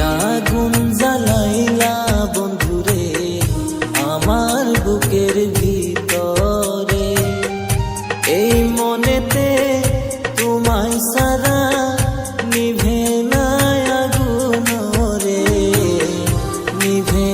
আগুন জ্বালাইলা বন্ধুরে, আমার বুকের ভিতরে। এই মনেতে তোমায় সারা নিভে না আগুন রে নিভে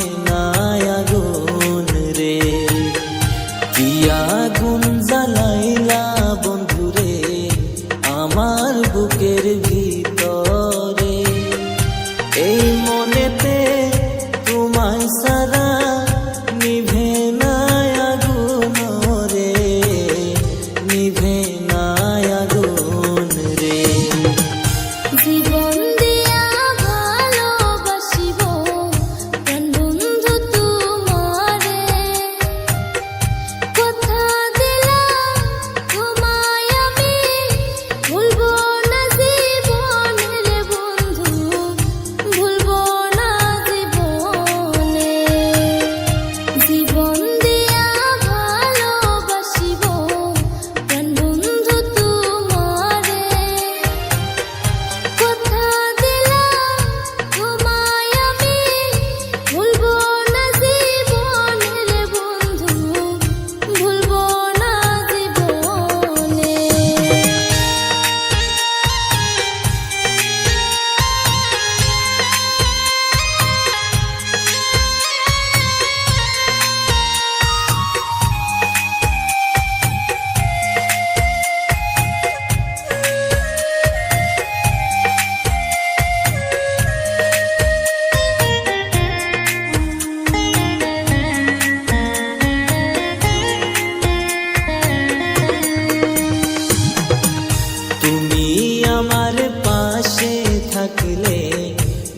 আমার পাশে থাকলে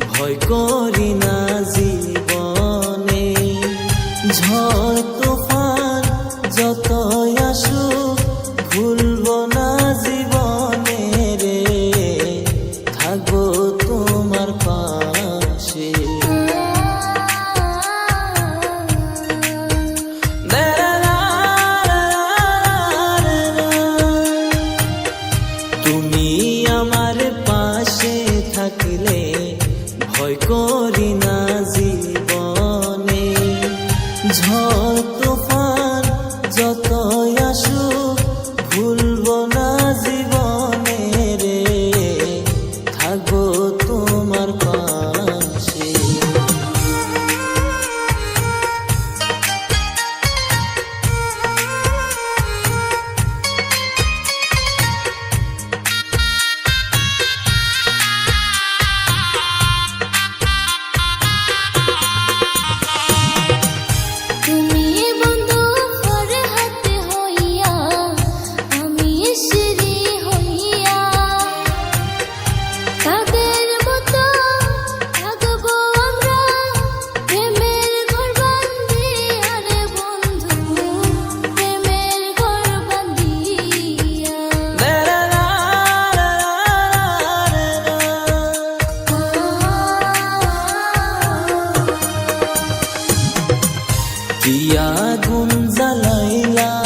ভয় করি না। তুমি আমার পাশে থাকলে ভয় করি না জীবনে। ঝড় আগুন জ্বালাইলা